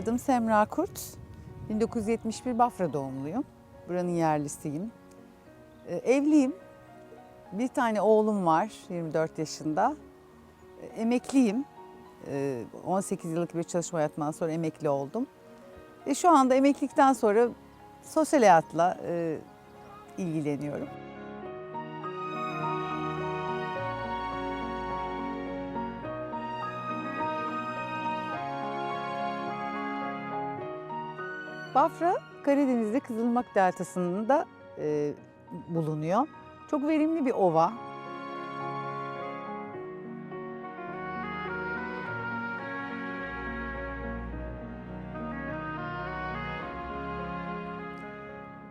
Adım Semra Kurt. 1971 Bafra doğumluyum. Buranın yerlisiyim. Ee, Evliyim. Bir tane oğlum var 24 yaşında. Ee, Emekliyim. Ee, 18 yıllık bir çalışma hayatımdan sonra emekli oldum. Ve şu anda emeklilikten sonra sosyal hayatla e, ilgileniyorum. Bafra Karadeniz'de Kızılırmak Deltası'nda e, bulunuyor. Çok verimli bir ova.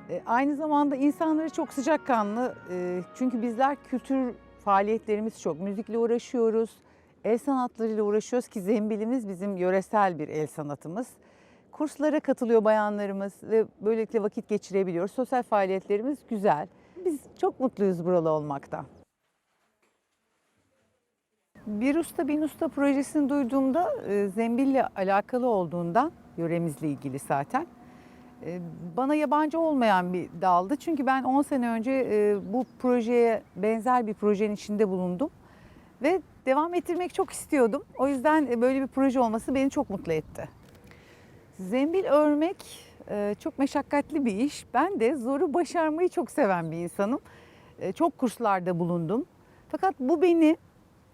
E, aynı zamanda insanları çok sıcakkanlı e, çünkü bizler kültür faaliyetlerimiz çok. Müzikle uğraşıyoruz, el sanatlarıyla uğraşıyoruz ki zembilimiz bizim yöresel bir el sanatımız. Kurslara katılıyor bayanlarımız ve böylelikle vakit geçirebiliyoruz. Sosyal faaliyetlerimiz güzel. Biz çok mutluyuz buralı olmaktan. Bir Usta Bin Usta projesini duyduğumda e, zembille alakalı olduğundan, yöremizle ilgili zaten. e, Bana yabancı olmayan bir daldı. Çünkü ben 10 sene önce e, bu projeye benzer bir projenin içinde bulundum. Ve devam ettirmek çok istiyordum. O yüzden böyle bir proje olması beni çok mutlu etti. Zembil örmek e, çok meşakkatli bir iş. Ben de zoru başarmayı çok seven bir insanım. E, Çok kurslarda bulundum. Fakat bu beni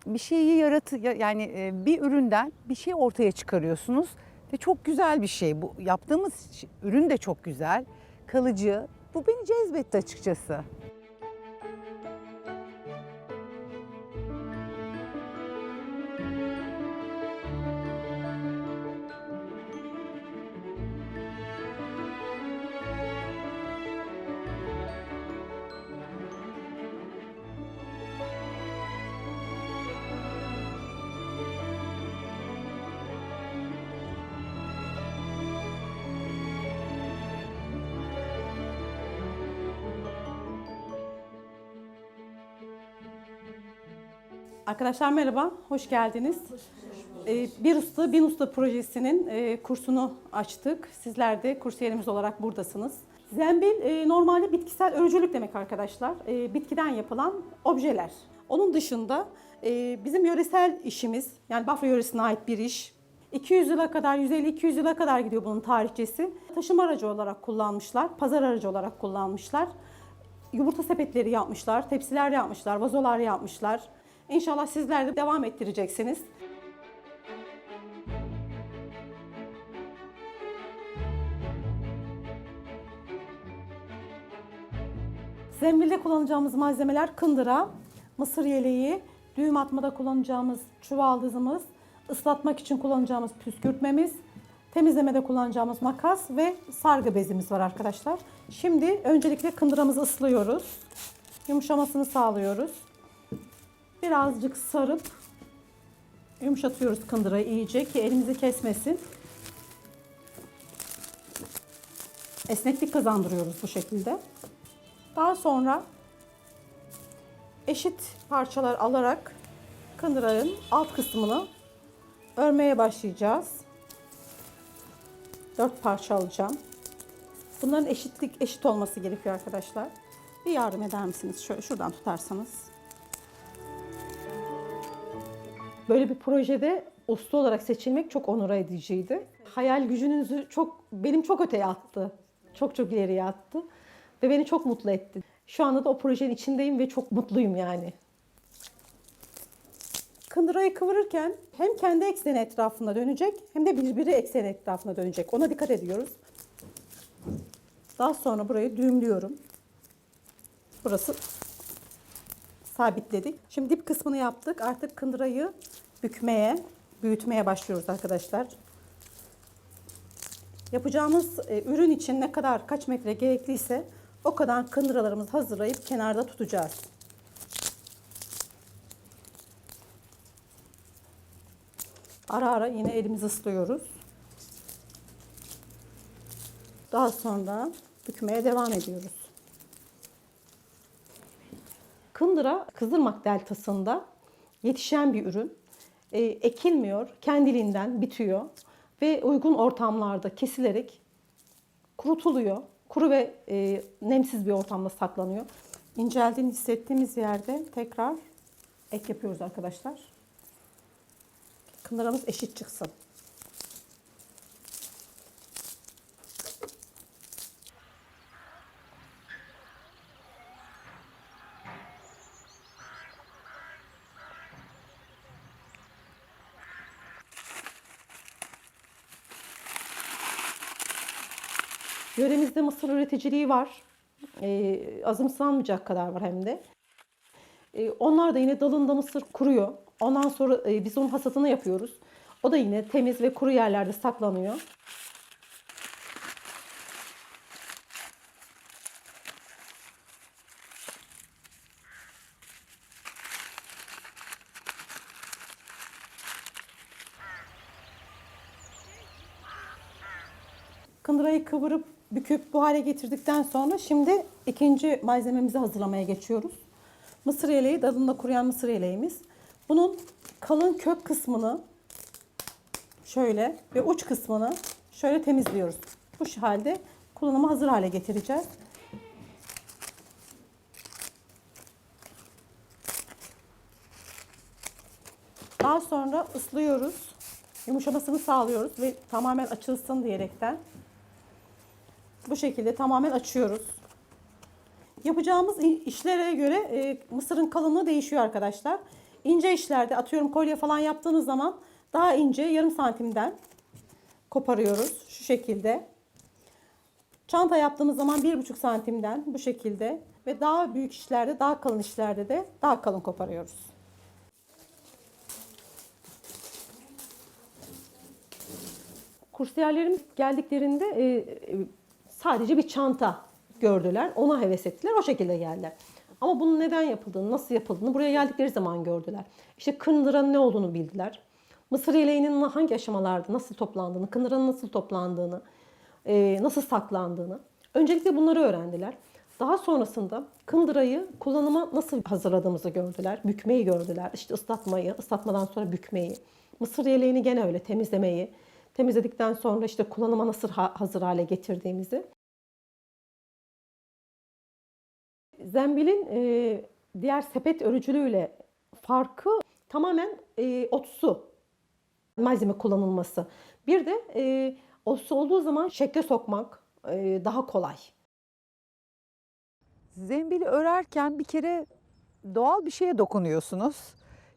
bir şeyi yaratı ya- yani e, bir üründen bir şey ortaya çıkarıyorsunuz ve çok güzel bir şey. Bu yaptığımız ürün de çok güzel, kalıcı. Bu beni cezbetti açıkçası. Arkadaşlar merhaba, hoş geldiniz. Ee, Bir Usta, Bin Usta projesinin e, kursunu açtık. Sizler de kursiyerimiz olarak buradasınız. Zembil e, normalde bitkisel örücülük demek arkadaşlar. E, Bitkiden yapılan objeler. Onun dışında e, bizim yöresel işimiz, yani Bafra yöresine ait bir iş. 200 yıla kadar, 150-200 yıla kadar gidiyor bunun tarihçesi. Taşıma aracı olarak kullanmışlar, pazar aracı olarak kullanmışlar. Yumurta sepetleri yapmışlar, tepsiler yapmışlar, vazolar yapmışlar. İnşallah sizler de devam ettireceksiniz. Zembilde kullanacağımız malzemeler kındıra, mısır yeleği, düğüm atmada kullanacağımız çuvaldızımız, ıslatmak için kullanacağımız püskürtmemiz, temizlemede kullanacağımız makas ve sargı bezimiz var arkadaşlar. Şimdi öncelikle kındıramızı ıslıyoruz. Yumuşamasını sağlıyoruz. Birazcık sarıp yumuşatıyoruz kındırayı iyice ki elimizi kesmesin. Esneklik kazandırıyoruz bu şekilde. Daha sonra eşit parçalar alarak kındırayın alt kısmını örmeye başlayacağız. Dört parça alacağım. Bunların eşitlik eşit olması gerekiyor arkadaşlar. Bir yardım eder misiniz? Şöyle şuradan tutarsanız. Böyle bir projede usta olarak seçilmek çok onur ediciydi. Hayal gücünüzü çok benim çok öteye attı. Çok çok ileriye attı ve beni çok mutlu etti. Şu anda da o projenin içindeyim ve çok mutluyum yani. Kındırayı kıvırırken hem kendi ekseni etrafında dönecek hem de birbiri ekseni etrafında dönecek. Ona dikkat ediyoruz. Daha sonra burayı düğümlüyorum. Burası sabitledik. Şimdi dip kısmını yaptık. Artık kındırayı bükmeye, büyütmeye başlıyoruz arkadaşlar. Yapacağımız e, ürün için ne kadar kaç metre gerekliyse o kadar kındıralarımızı hazırlayıp kenarda tutacağız. Ara ara yine elimizi ıslıyoruz. Daha sonra bükmeye devam ediyoruz. Kındıra Kızılırmak Deltası'nda yetişen bir ürün. E, ekilmiyor, kendiliğinden bitiyor. ve uygun ortamlarda kesilerek kurutuluyor. Kuru ve e, nemsiz bir ortamda saklanıyor. İnceldiğini hissettiğimiz yerde tekrar ek yapıyoruz arkadaşlar. Kındıramız eşit çıksın. Yöremizde mısır üreticiliği var. Ee, azımsanmayacak kadar var hem de. Ee, onlar da yine dalında mısır kuruyor. Ondan sonra e, biz onun hasadını yapıyoruz. O da yine temiz ve kuru yerlerde saklanıyor. Kındırayı kıvırıp büküp bu hale getirdikten sonra şimdi ikinci malzememizi hazırlamaya geçiyoruz. Mısır yeleği, dalında kuruyan mısır yeleğimiz. Bunun kalın kök kısmını şöyle ve uç kısmını şöyle temizliyoruz. Bu halde kullanıma hazır hale getireceğiz. Daha sonra ıslıyoruz. Yumuşamasını sağlıyoruz ve tamamen açılsın diyerekten bu şekilde tamamen açıyoruz. Yapacağımız işlere göre e, mısırın kalınlığı değişiyor arkadaşlar. İnce işlerde atıyorum kolye falan yaptığınız zaman daha ince yarım santimden koparıyoruz şu şekilde. Çanta yaptığımız zaman bir buçuk santimden bu şekilde ve daha büyük işlerde daha kalın işlerde de daha kalın koparıyoruz. Kursiyerlerimiz geldiklerinde e, e, sadece bir çanta gördüler. Ona heves ettiler. O şekilde geldiler. Ama bunun neden yapıldığını, nasıl yapıldığını buraya geldikleri zaman gördüler. İşte kındıranın ne olduğunu bildiler. Mısır yeleğinin hangi aşamalarda nasıl toplandığını, kındıranın nasıl toplandığını, e, nasıl saklandığını. Öncelikle bunları öğrendiler. Daha sonrasında kındırayı kullanıma nasıl hazırladığımızı gördüler. Bükmeyi gördüler. İşte ıslatmayı, ıslatmadan sonra bükmeyi. Mısır yeleğini gene öyle temizlemeyi. Temizledikten sonra işte kullanıma nasıl ha- hazır hale getirdiğimizi. Zembilin e, diğer sepet örücülüğüyle farkı tamamen e, otsu malzeme kullanılması. Bir de e, otsu olduğu zaman şekle sokmak e, daha kolay. Zembili örerken bir kere doğal bir şeye dokunuyorsunuz.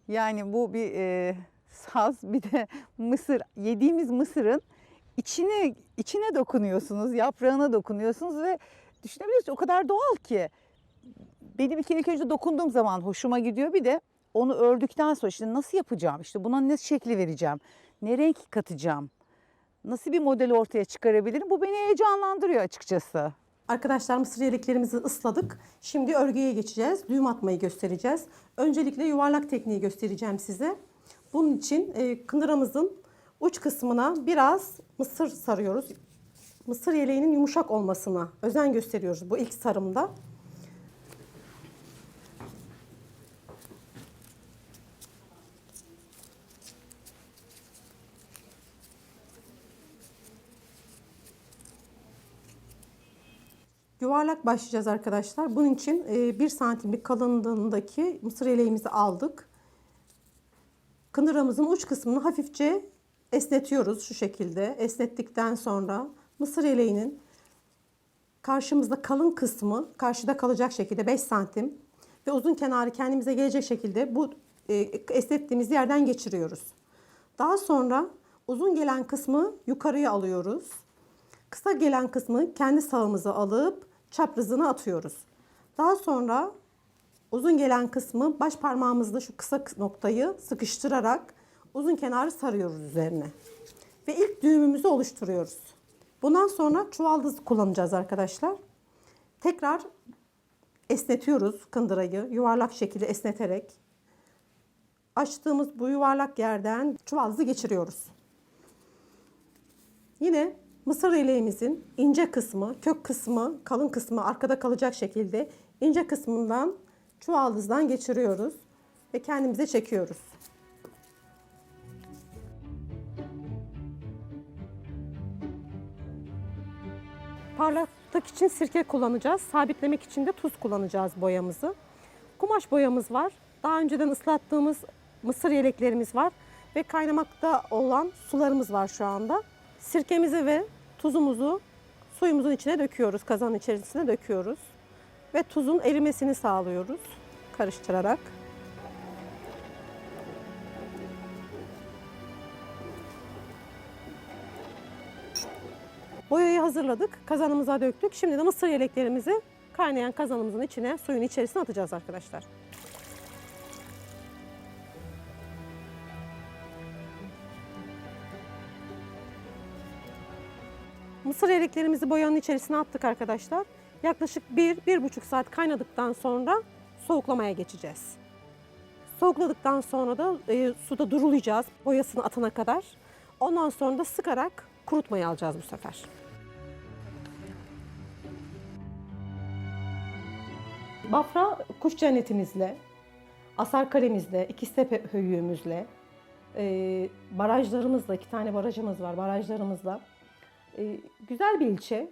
Yani bu bir e, saz bir de mısır yediğimiz mısırın içine içine dokunuyorsunuz, yaprağına dokunuyorsunuz ve düşünebilirsiniz o kadar doğal ki. Benim kere ilk önce dokunduğum zaman hoşuma gidiyor bir de onu ördükten sonra işte nasıl yapacağım, işte buna ne şekli vereceğim, ne renk katacağım, nasıl bir model ortaya çıkarabilirim bu beni heyecanlandırıyor açıkçası. Arkadaşlar mısır yeleklerimizi ısladık. Şimdi örgüye geçeceğiz. Düğüm atmayı göstereceğiz. Öncelikle yuvarlak tekniği göstereceğim size. Bunun için e, kındıramızın uç kısmına biraz mısır sarıyoruz. Mısır yeleğinin yumuşak olmasına özen gösteriyoruz bu ilk sarımda. Yuvarlak başlayacağız arkadaşlar. Bunun için 1 santimlik kalınlığındaki mısır yeleğimizi aldık. Kındıramızın uç kısmını hafifçe esnetiyoruz şu şekilde. Esnettikten sonra mısır yeleğinin karşımızda kalın kısmı karşıda kalacak şekilde 5 santim ve uzun kenarı kendimize gelecek şekilde bu e, esnettiğimiz yerden geçiriyoruz. Daha sonra uzun gelen kısmı yukarıya alıyoruz. Kısa gelen kısmı kendi sağımıza alıp çaprazına atıyoruz. Daha sonra uzun gelen kısmı baş parmağımızla şu kısa noktayı sıkıştırarak uzun kenarı sarıyoruz üzerine. Ve ilk düğümümüzü oluşturuyoruz. Bundan sonra çuvaldız kullanacağız arkadaşlar. Tekrar esnetiyoruz kındırayı yuvarlak şekilde esneterek. Açtığımız bu yuvarlak yerden çuvaldızı geçiriyoruz. Yine Mısır ileğimizin ince kısmı, kök kısmı, kalın kısmı arkada kalacak şekilde ince kısmından çuvaldızdan geçiriyoruz ve kendimize çekiyoruz. Parlatmak için sirke kullanacağız. Sabitlemek için de tuz kullanacağız boyamızı. Kumaş boyamız var. Daha önceden ıslattığımız mısır yeleklerimiz var. Ve kaynamakta olan sularımız var şu anda. Sirkemizi ve tuzumuzu suyumuzun içine döküyoruz. Kazanın içerisine döküyoruz. Ve tuzun erimesini sağlıyoruz. Karıştırarak. Boyayı hazırladık. Kazanımıza döktük. Şimdi de mısır yeleklerimizi kaynayan kazanımızın içine, suyun içerisine atacağız arkadaşlar. Mısır yeleklerimizi boyanın içerisine attık arkadaşlar. Yaklaşık 1-1,5 saat kaynadıktan sonra soğuklamaya geçeceğiz. Soğukladıktan sonra da e, suda durulayacağız boyasını atana kadar. Ondan sonra da sıkarak kurutmaya alacağız bu sefer. Bafra kuş cennetimizle, asar kalemizle, ikiztepe höyüğümüzle, e, barajlarımızla, iki tane barajımız var, barajlarımızla güzel bir ilçe.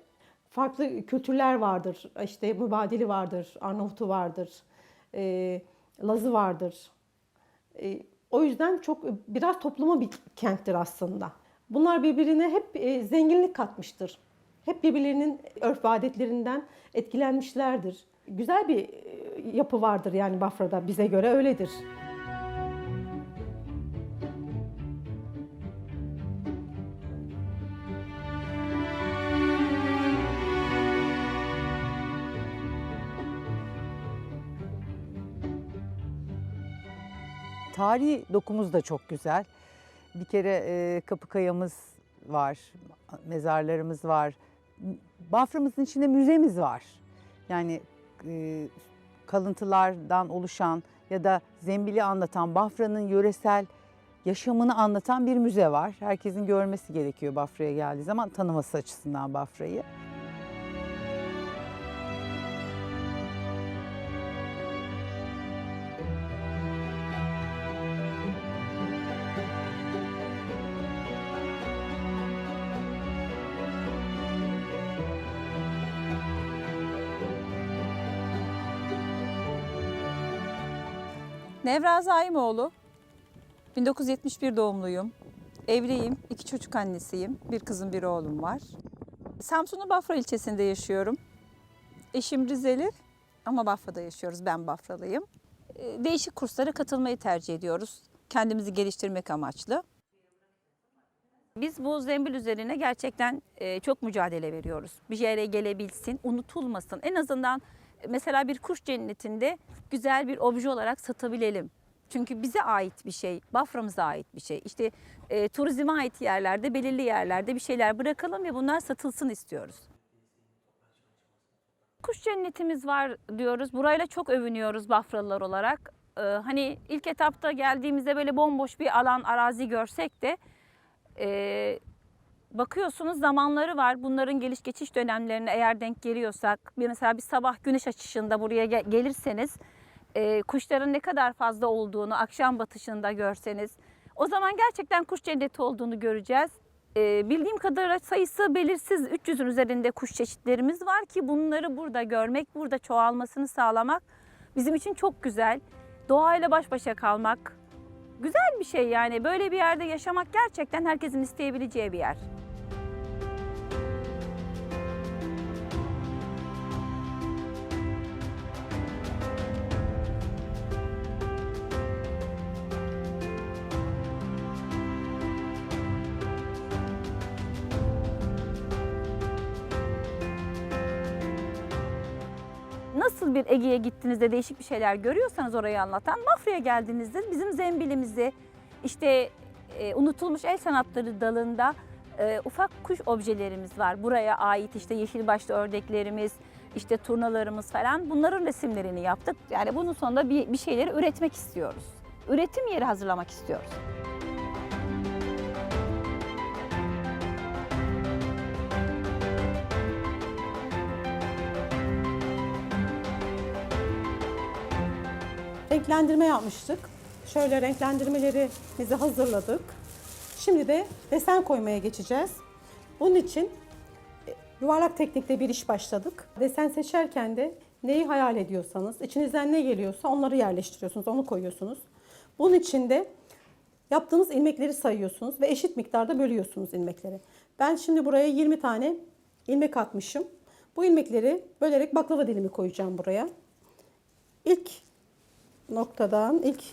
Farklı kültürler vardır. İşte mübadili vardır, Arnavut'u vardır, e, Lazı vardır. E, o yüzden çok biraz topluma bir kenttir aslında. Bunlar birbirine hep e, zenginlik katmıştır. Hep birbirlerinin örf ve adetlerinden etkilenmişlerdir. Güzel bir yapı vardır yani Bafra'da bize göre öyledir. Tarihi dokumuz da çok güzel. Bir kere e, kapı kayamız var, mezarlarımız var. Bafra'mızın içinde müzemiz var. Yani e, kalıntılardan oluşan ya da zembili anlatan, Bafra'nın yöresel yaşamını anlatan bir müze var. Herkesin görmesi gerekiyor Bafra'ya geldiği zaman tanıması açısından Bafra'yı. Nevra Zaimoğlu. 1971 doğumluyum. Evliyim. iki çocuk annesiyim. Bir kızım bir oğlum var. Samsun'un Bafra ilçesinde yaşıyorum. Eşim Rizeli ama Bafra'da yaşıyoruz. Ben Bafralıyım. Ee, Değişik kurslara katılmayı tercih ediyoruz. Kendimizi geliştirmek amaçlı. Biz bu zembil üzerine gerçekten e, çok mücadele veriyoruz. Bir yere gelebilsin, unutulmasın. En azından mesela bir kuş cennetinde güzel bir obje olarak satabilelim. Çünkü bize ait bir şey, Bafra'mıza ait bir şey. İşte e, turizme ait yerlerde, belirli yerlerde bir şeyler bırakalım ve bunlar satılsın istiyoruz. Kuş cennetimiz var diyoruz. Burayla çok övünüyoruz Bafralılar olarak. Ee, hani ilk etapta geldiğimizde böyle bomboş bir alan, arazi görsek de e, bakıyorsunuz zamanları var. Bunların geliş geçiş dönemlerine eğer denk geliyorsak, bir mesela bir sabah güneş açışında buraya ge- gelirseniz, e, kuşların ne kadar fazla olduğunu akşam batışında görseniz, o zaman gerçekten kuş cenneti olduğunu göreceğiz. E, bildiğim kadarıyla sayısı belirsiz 300'ün üzerinde kuş çeşitlerimiz var ki bunları burada görmek, burada çoğalmasını sağlamak bizim için çok güzel. Doğayla baş başa kalmak, güzel bir şey yani. Böyle bir yerde yaşamak gerçekten herkesin isteyebileceği bir yer. Nasıl bir Ege'ye gittiğinizde değişik bir şeyler görüyorsanız orayı anlatan Bafra'ya geldiğinizde bizim zembilimizi işte e, unutulmuş el sanatları dalında e, ufak kuş objelerimiz var. Buraya ait işte yeşil başlı ördeklerimiz, işte turnalarımız falan bunların resimlerini yaptık. Yani bunun sonunda bir, bir şeyleri üretmek istiyoruz. Üretim yeri hazırlamak istiyoruz. Renklendirme yapmıştık. Şöyle renklendirmelerimizi hazırladık. Şimdi de desen koymaya geçeceğiz. Bunun için e, Yuvarlak teknikte bir iş başladık. Desen seçerken de neyi hayal ediyorsanız, içinizden ne geliyorsa onları yerleştiriyorsunuz, onu koyuyorsunuz. Bunun için de yaptığınız ilmekleri sayıyorsunuz ve eşit miktarda bölüyorsunuz ilmekleri. Ben şimdi buraya 20 tane ilmek atmışım. Bu ilmekleri bölerek baklava dilimi koyacağım buraya. İlk noktadan, ilk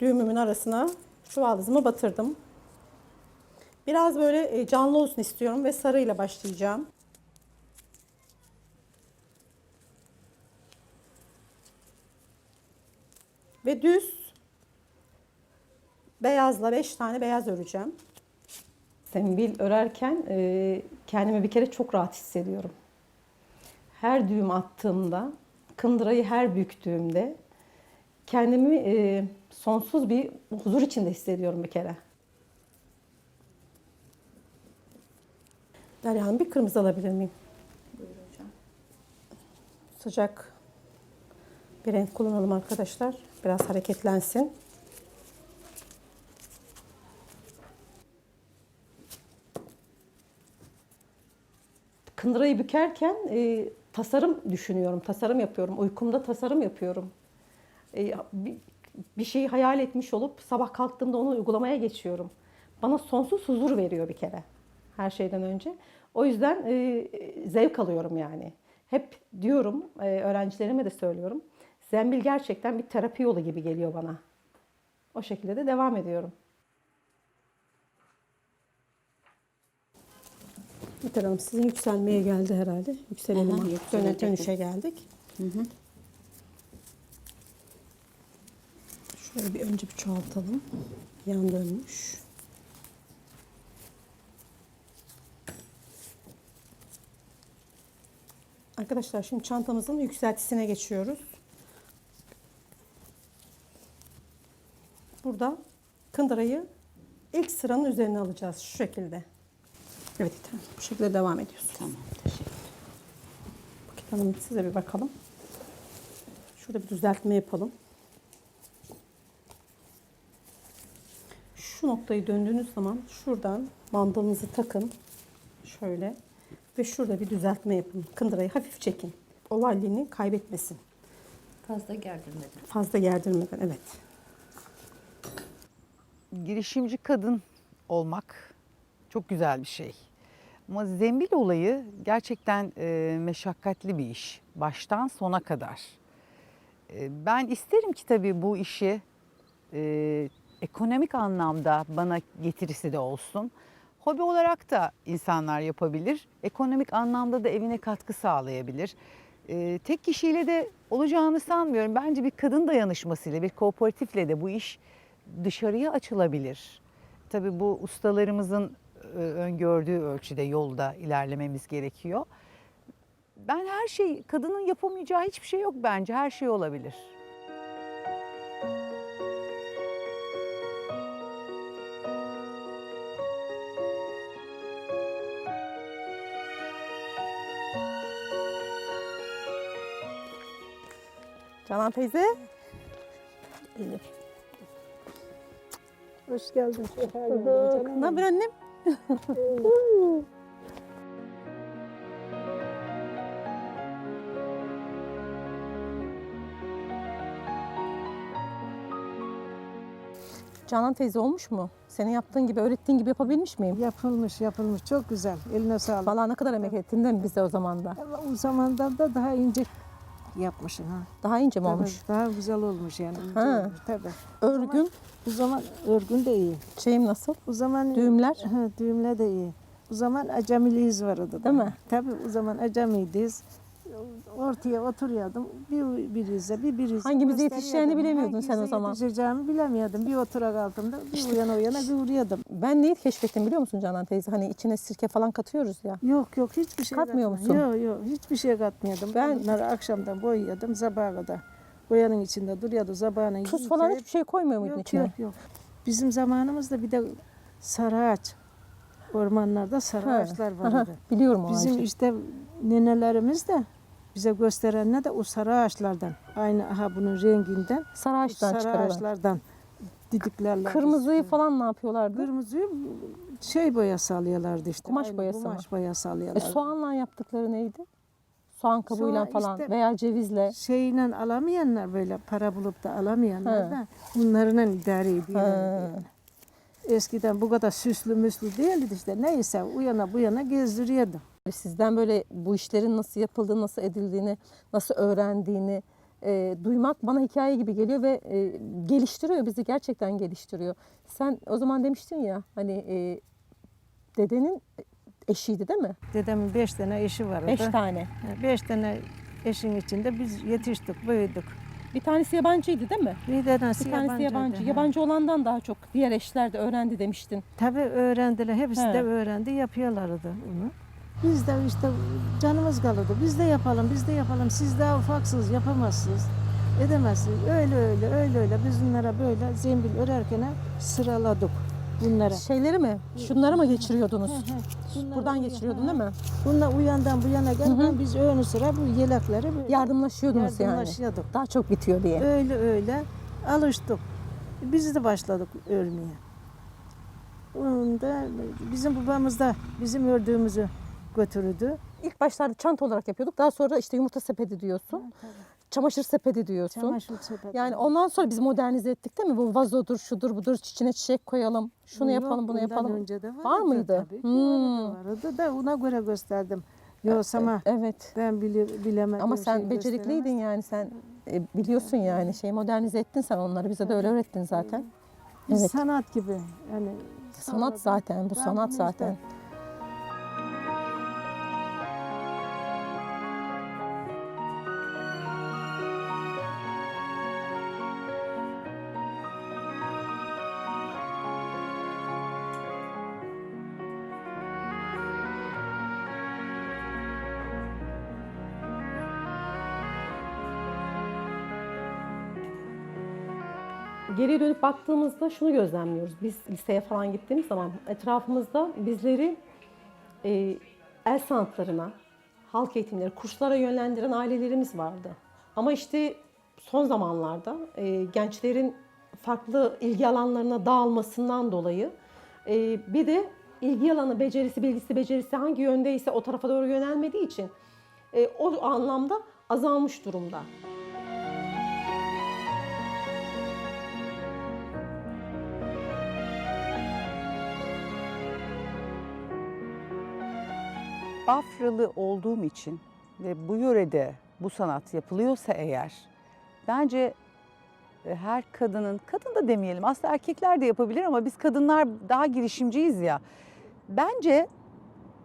düğümümün arasına çuvaldızımı batırdım. Biraz böyle e, canlı olsun istiyorum ve sarıyla başlayacağım. Ve düz beyazla 5 tane beyaz öreceğim. Sembil örerken e, kendimi bir kere çok rahat hissediyorum. Her düğüm attığımda, kındırayı her büktüğümde kendimi e, sonsuz bir huzur içinde hissediyorum bir kere. Derya Hanım bir kırmızı alabilir miyim? Sıcak bir renk kullanalım arkadaşlar. Biraz hareketlensin. Kındırayı bükerken e, tasarım düşünüyorum, tasarım yapıyorum. Uykumda tasarım yapıyorum. E, bir, şeyi hayal etmiş olup sabah kalktığımda onu uygulamaya geçiyorum. Bana sonsuz huzur veriyor bir kere her şeyden önce. O yüzden e, zevk alıyorum yani. Hep diyorum, e, öğrencilerime de söylüyorum. Zembil gerçekten bir terapi yolu gibi geliyor bana. O şekilde de devam ediyorum. Yeter Hanım sizin yükselmeye geldi herhalde. Yükselelim Aha, artık. Döne- dönüşe geldik. Şöyle bir önce bir çoğaltalım. Yan dönmüş. Arkadaşlar şimdi çantamızın yükseltisine geçiyoruz. Burada kındırayı ilk sıranın üzerine alacağız şu şekilde. Evet Hanım, bu şekilde devam ediyoruz. Tamam teşekkür Buket Hanım size bir bakalım. Şurada bir düzeltme yapalım. Şu noktayı döndüğünüz zaman şuradan mandalınızı takın. Şöyle. Ve şurada bir düzeltme yapın. Kındırayı hafif çekin. Ovalliğini kaybetmesin. Fazla gerdirmedim. Fazla gerdirmeden. Evet. girişimci kadın olmak çok güzel bir şey. Ama zembil olayı gerçekten e, meşakkatli bir iş. Baştan sona kadar. E, ben isterim ki tabii bu işi e, ekonomik anlamda bana getirisi de olsun. Hobi olarak da insanlar yapabilir. Ekonomik anlamda da evine katkı sağlayabilir. E, tek kişiyle de olacağını sanmıyorum. Bence bir kadın dayanışmasıyla, bir kooperatifle de bu iş dışarıya açılabilir. Tabii bu ustalarımızın öngördüğü ölçüde yolda ilerlememiz gerekiyor. Ben her şey, kadının yapamayacağı hiçbir şey yok bence. Her şey olabilir. Canan teyze. Hoş geldin. Ne haber annem? Canan teyze olmuş mu? Senin yaptığın gibi, öğrettiğin gibi yapabilmiş miyim? Yapılmış, yapılmış. Çok güzel. Eline sağlık. Vallahi ne kadar emek ettin değil mi bize o zaman da? O zamandan da daha ince yapmışsın ha. Daha ince mi Tabii, olmuş? Daha güzel olmuş yani. ince Ha. olmuş, tabii. Örgüm, Bu zaman örgün de iyi. şeyim nasıl? O zaman Düğümler? Ha, düğümler de iyi. O zaman acemiliğiz vardı. Değil mi? Tabii o zaman acemiydiz. Ortaya oturuyordum. Bir birize, bir birize. Hangimize gösteriyordum. yetişeceğini bilemiyordun sen o Hangimize zaman. yetişeceğimi bilemiyordum. Bir oturak altında bir uyana uyana bir uğruyordum. Ben neyi keşfettim biliyor musun Canan teyze? Hani içine sirke falan katıyoruz ya. Yok yok hiçbir şey Katmıyor katmıyordum. musun? Yok yok hiçbir şey katmıyordum. Ben- bunları akşamdan boyuyordum sabaha kadar. Boyanın içinde duruyordu sabahına. Tuz falan hiçbir şey koymuyor muydun yok, içine? yok yok. Bizim zamanımızda bir de sarı ağaç. Ormanlarda sarı Ha, ağaçlar aha, vardı. Biliyorum o Bizim ağacı. işte nenelerimiz de bize gösterenler de o sarı ağaçlardan. Aynı aha bunun renginden. Sarı ağaçtan sarı çıkarıyorlar. ağaçlardan didiklerler. Kırmızıyı falan ne yapıyorlardı? Kırmızıyı şey boyası alıyorlardı işte. Kumaş Aynı boyası mı? Kumaş boyası E, alıyorlardı. soğanla yaptıkları neydi? Soğan kabuğuyla Soğan falan işte- veya cevizle. Şeyle alamayanlar böyle para bulup da alamayanlar He. da bunlarla idare ediyorlar. He. Eskiden bu kadar süslü müslü değildi işte. Neyse u yana bu yana gezdiriyordum. Sizden böyle bu işlerin nasıl yapıldığını, nasıl edildiğini, nasıl öğrendiğini e, duymak bana hikaye gibi geliyor ve e, geliştiriyor bizi gerçekten geliştiriyor. Sen o zaman demiştin ya hani e, dedenin eşiydi değil mi? Dedemin beş tane eşi vardı. Beş tane. Beş tane eşin içinde biz yetiştik, büyüdük. Bir tanesi yabancıydı değil mi? Bir tanesi Bir tanesi yabancı. yabancıydı, ha. Yabancı olandan daha çok diğer eşler de öğrendi demiştin. Tabii öğrendiler. Hepsi He. de öğrendi. Yapıyorlardı onu. Biz de işte canımız kalırdı. Biz de yapalım, biz de yapalım. Siz daha ufaksınız, yapamazsınız. Edemezsiniz. Öyle öyle, öyle öyle. Biz bunlara böyle zembil örerken sıraladık bunlara. Şeyleri mi? Şunları mı geçiriyordunuz? Bunları Buradan geçiriyordun değil mi? Bunlar uyandan bu yana gelirken biz ön sıra bu yelekleri böyle Yardımlaşıyordunuz yani. yardımlaşıyorduk. Daha çok bitiyor diye. Öyle öyle alıştık. Biz de başladık örmeye. Onda bizim babamız da bizim ördüğümüzü götürürdü. İlk başlarda çanta olarak yapıyorduk. Daha sonra işte yumurta sepeti diyorsun. Çamaşır sepeti diyorsun. Çamaşır sepeti. Yani ondan sonra biz modernize ettik değil mi? Bu vazodur, şudur, budur, içine çiçek koyalım. Şunu Yok, yapalım, bunu yapalım. Önce de vardı, Var mıydı? Tabii ki Hmm. vardı, vardı da ona göre gösterdim. Yoksa ama Evet. ben bili, bilemedim. Ama sen becerikliydin yani sen e, biliyorsun yani şey modernize ettin sen onları bize de öyle öğrettin zaten. Evet. Sanat gibi. Yani Sanat zaten bu sanat bunu işte Geriye dönüp baktığımızda şunu gözlemliyoruz. Biz liseye falan gittiğimiz zaman etrafımızda bizleri e, el sanatlarına, halk eğitimleri, kurslara yönlendiren ailelerimiz vardı. Ama işte son zamanlarda e, gençlerin farklı ilgi alanlarına dağılmasından dolayı e, bir de ilgi alanı, becerisi, bilgisi, becerisi hangi yöndeyse o tarafa doğru yönelmediği için e, o anlamda azalmış durumda. Bafralı olduğum için ve bu yörede bu sanat yapılıyorsa eğer bence e, her kadının, kadın da demeyelim aslında erkekler de yapabilir ama biz kadınlar daha girişimciyiz ya. Bence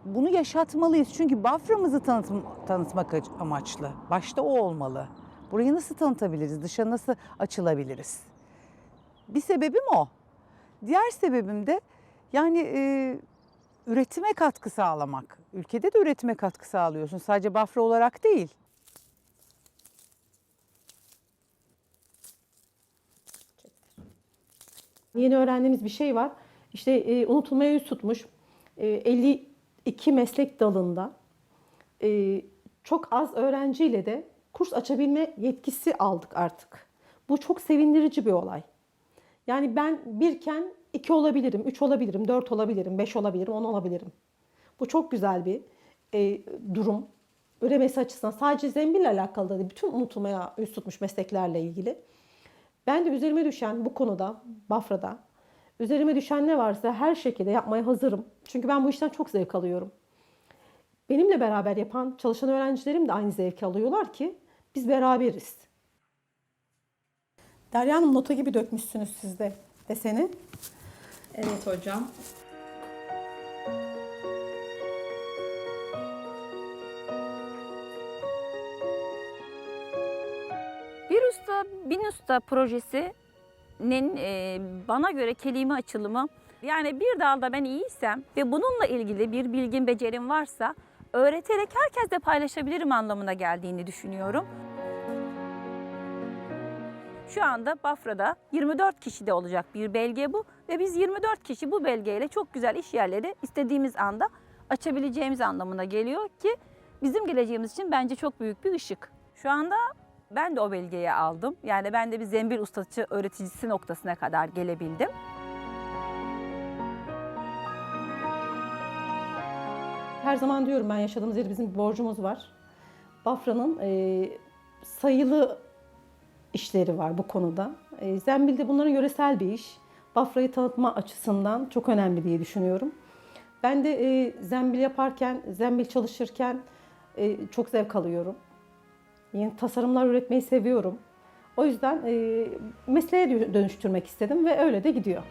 bunu yaşatmalıyız çünkü Bafra'mızı tanıtım, tanıtmak amaçlı. Başta o olmalı. Burayı nasıl tanıtabiliriz, dışa nasıl açılabiliriz? Bir sebebim o. Diğer sebebim de yani e, üretime katkı sağlamak. Ülkede de üretime katkı sağlıyorsun. Sadece Bafra olarak değil. Yeni öğrendiğimiz bir şey var. İşte e, unutulmaya yüz tutmuş e, 52 meslek dalında e, çok az öğrenciyle de kurs açabilme yetkisi aldık artık. Bu çok sevindirici bir olay. Yani ben birken iki olabilirim, üç olabilirim, dört olabilirim, beş olabilirim, on olabilirim. Bu çok güzel bir e, durum. Üremesi açısından sadece zembille alakalı da değil, bütün unutulmaya yüz tutmuş mesleklerle ilgili. Ben de üzerime düşen bu konuda, Bafra'da, üzerime düşen ne varsa her şekilde yapmaya hazırım. Çünkü ben bu işten çok zevk alıyorum. Benimle beraber yapan, çalışan öğrencilerim de aynı zevki alıyorlar ki biz beraberiz. Derya Hanım nota gibi dökmüşsünüz siz de deseni. Evet hocam. Bir Usta Bin Usta projesinin e, bana göre kelime açılımı yani bir dalda ben iyiysem ve bununla ilgili bir bilgin becerim varsa öğreterek herkesle paylaşabilirim anlamına geldiğini düşünüyorum. Şu anda Bafra'da 24 kişide olacak bir belge bu ve biz 24 kişi bu belgeyle çok güzel iş yerleri istediğimiz anda açabileceğimiz anlamına geliyor ki bizim geleceğimiz için bence çok büyük bir ışık. Şu anda ben de o belgeyi aldım. Yani ben de bir zembil ustası öğreticisi noktasına kadar gelebildim. Her zaman diyorum ben yaşadığımız yerde bizim bir borcumuz var. Bafra'nın e, sayılı işleri var bu konuda. E, Zembil de bunların yöresel bir iş. Bafra'yı tanıtma açısından çok önemli diye düşünüyorum. Ben de e, zembil yaparken, zembil çalışırken e, çok zevk alıyorum. Yeni tasarımlar üretmeyi seviyorum. O yüzden e, mesleğe dö- dönüştürmek istedim ve öyle de gidiyor.